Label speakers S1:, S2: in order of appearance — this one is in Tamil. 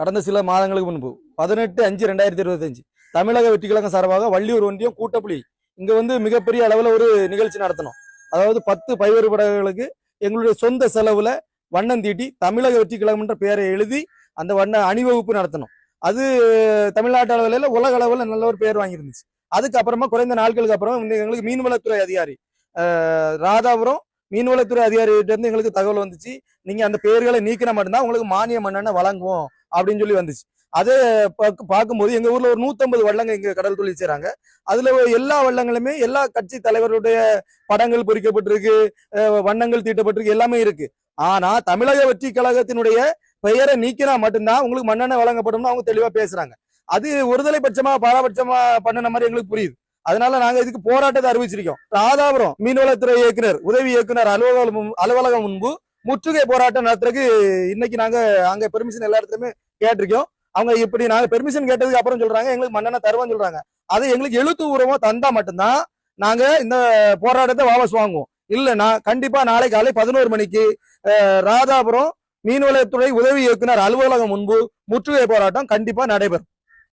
S1: கடந்த சில மாதங்களுக்கு முன்பு பதினெட்டு அஞ்சு ரெண்டாயிரத்தி இருபத்தஞ்சு தமிழக வெற்றிக்கழகம் சார்பாக வள்ளியூர் ஒன்றியம் கூட்டப்புலி இங்கே வந்து மிகப்பெரிய அளவில் ஒரு நிகழ்ச்சி நடத்தணும். அதாவது பத்து பைவறு படகுகளுக்கு எங்களுடைய சொந்த செலவில் வண்ணம் தீட்டி தமிழக வெற்றிக்கழகம் என்ற பெயரை எழுதி அந்த வண்ண அணிவகுப்பு நடத்தணும். அது தமிழ்நாட்டு அளவில் உலக அளவில் நல்ல ஒரு பெயர் வாங்கியிருந்துச்சு. அதுக்கப்புறமா குறைந்த நாட்களுக்கு அப்புறம் எங்களுக்கு மீன்வளத்துறை அதிகாரி ராதாபுரம் மீன்வளத்துறை அதிகாரிகிட்ட இருந்து எங்களுக்கு தகவல் வந்துச்சு. நீங்கள் அந்த பெயர்களை நீக்கினா மட்டும்தான் உங்களுக்கு மானிய என்னென்ன வழங்குவோம். அப்படின்னு சொல்லி வந்துச்சு. அதை பார்க்கும்போது எங்க ஊர்ல ஒரு நூத்தம்பது வள்ளங்க இங்க கடல் தொழில் செய்யறாங்க அதுல எல்லா வள்ளங்களுமே எல்லா கட்சி தலைவருடைய படங்கள் பொறிக்கப்பட்டிருக்கு வண்ணங்கள் தீட்டப்பட்டிருக்கு எல்லாமே இருக்கு. ஆனா தமிழக வெற்றி கழகத்தினுடைய பெயரை நீக்கினா மட்டும்தான் உங்களுக்கு மண்ணெண்ணெய் வழங்கப்படும்னு அவங்க தெளிவா பேசுறாங்க. அது ஒருதலை பட்சமா பாரபட்சமா பண்ணின மாதிரி எங்களுக்கு புரியுது. அதனால நாங்க இதுக்கு போராட்டத்தை அறிவிச்சிருக்கோம். ராதாபுரம் மீன்வளத்துறை இயக்குனர் உதவி இயக்குனர் அலுவலகம் அலுவலகம் முன்பு முற்றுகை போராட்டம் நடத்துறதுக்கு இன்னைக்கு நாங்க அங்க பெர்மிஷன் எல்லா இடத்துலயுமே கேட்டிருக்கோம். அவங்க இப்படி நாங்க பெர்மிஷன் கேட்டதுக்கு அப்புறம் சொல்றாங்க எங்களுக்கு மண்ணெண்ண தருவோம்னு சொல்றாங்க. அது எங்களுக்கு எழுத்து பூர்வமா தந்தா மட்டும்தான் நாங்க இந்த போராட்டத்தை வாபஸ் வாங்குவோம். இல்லைன்னா கண்டிப்பா நாளை காலை பதினோரு மணிக்கு ராதாபுரம் மீன்வளத்துறை உதவி இயக்குனர் அலுவலகம் முன்பு முற்றுகை போராட்டம் கண்டிப்பா நடைபெறும்.